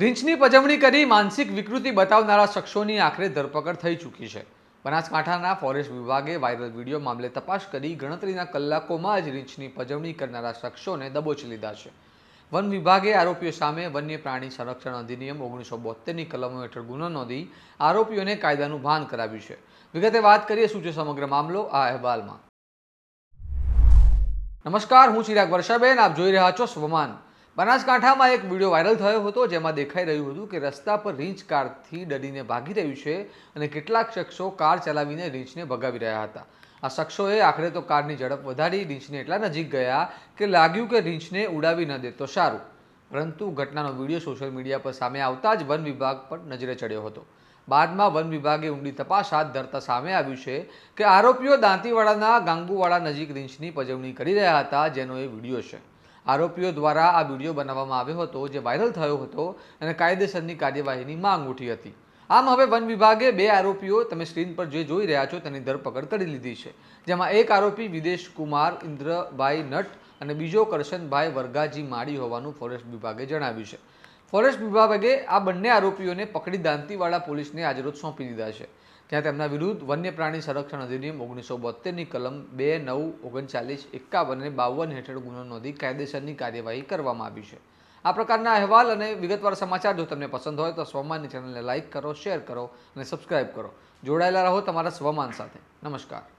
રીંછની પજવણી કરી માનસિક વિકૃતિ બતાવનારા શખ્સોની આખરે ધરપકડ થઈ ચૂકી છે. બનાસકાંઠાના ફોરેસ્ટ વિભાગે વાયરલ વીડિયો મામલે તપાસ કરી ગણતરીના કલાકોમાં જ રીંછની પજવણી કરનારા શખ્સોને દબોચી લીધા છે. વન વિભાગે આરોપીઓ સામે વન્ય પ્રાણી સંરક્ષણ અધિનિયમ ઓગણીસો બોતેરની કલમો હેઠળ ગુનો નોંધી આરોપીઓને કાયદાનું ભાન કરાવ્યું છે. વિગતે વાત કરીએ શું છે સમગ્ર મામલો આ અહેવાલમાં. નમસ્કાર, હું ચિરાગ વર્ષાબેન. આપ જોઈ રહ્યા છો સ્વમાન. બનાસકાંઠામાં એક વીડિયો વાયરલ થયો હતો જેમાં દેખાઈ રહ્યું હતું કે રસ્તા પર રીંછ કારથી ડરીને ભાગી રહ્યું છે અને કેટલાક શખ્સો કાર ચલાવીને રીંછને ભગાવી રહ્યા હતા. આ શખ્સોએ આખરે તો કારની ઝડપ વધારી રીંછને એટલા નજીક ગયા કે લાગ્યું કે રીંછને ઉડાવી ન દે તો સારું. પરંતુ ઘટનાનો વીડિયો સોશિયલ મીડિયા પર સામે આવતા જ વન વિભાગ પર નજરે ચડ્યો હતો. બાદમાં વન વિભાગે ઊંડી તપાસ હાથ ધરતા સામે આવ્યું છે કે આરોપીઓ દાંતીવાડાના ગાંગુવાડા નજીક રીંછની પજવણી કરી રહ્યા હતા, જેનો એ વીડિયો છે. આરોપીઓ દ્વારા આ વીડિયો બનાવવામાં આવ્યો હતો, જે વાયરલ થયો હતો અને કાયદેસરની કાર્યવાહીની માંગ ઉઠી હતી. આમ હવે વન વિભાગે બે આરોપીઓ તમે સ્ક્રીન પર જે જોઈ રહ્યા છો તેની ધરપકડ કરી લીધી છે, જેમાં એક આરોપી વિદેશ કુમાર ઇન્દ્રભાઈ નટ અને બીજો કરશનભાઈ વર્ગાજી માળી હોવાનું ફોરેસ્ટ વિભાગે જણાવ્યું છે. ફોરેસ્ટ વિભાગે આ બંને આરોપીઓને પકડી દાંતીવાડા પોલીસને આજરોજ સોંપી દીધા છે. ત્યાં તેમના વિરુદ્ધ વન્ય પ્રાણી સંરક્ષણ અધિનિયમ ઓગણીસો બોતેરની કલમ બે, નવ, ઓગણચાલીસ, એકાવન અને બાવન હેઠળ ગુનો નોંધી કાયદેસરની કાર્યવાહી કરવામાં આવી છે. આ પ્રકારના અહેવાલ અને વિગતવાર સમાચાર જો તમને પસંદ હોય તો સ્વમાનની ચેનલને લાઇક કરો, શેર કરો અને સબસ્ક્રાઇબ કરો. જોડાયેલા રહો તમારા સ્વમાન સાથે. નમસ્કાર.